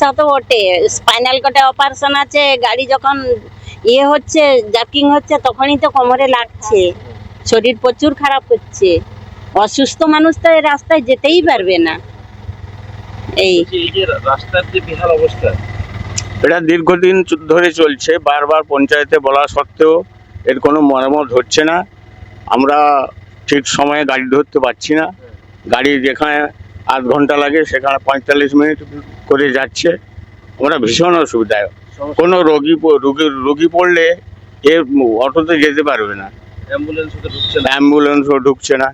সমস্যা তো বটে। স্পাইনাল কটে অপারেশন আছে গাড়ি যখন ইয়ে হচ্ছে জার্কিং হচ্ছে তখনই তো কোমরে লাগছে। শরীর প্রচুর খারাপ হচ্ছে। অসুস্থ মানুষ তো এই রাস্তায় যেতেই পারবে না। এই যে রাস্তার যে বেহাল অবস্থা। এটা দীর্ঘদিন ধরে চলছে বারবার পঞ্চায়েতে বলা সত্ত্বেও এর কোনো মরামত হচ্ছে না। আমরা ঠিক সময়ে গাড়ি ধরতে পারছি না। গাড়ি যেখানে আধ ঘণ্টা লাগে সেখানে পঁয়তাল্লিশ মিনিট করে যাচ্ছে আমরা ভীষণ অসুবিধায়। কোনো রোগী রোগী রোগী পড়লে এ অটোতে যেতে পারবে না। অ্যাম্বুলেন্স তো ঢুকছে না। অ্যাম্বুলেন্সও ঢুকছে না।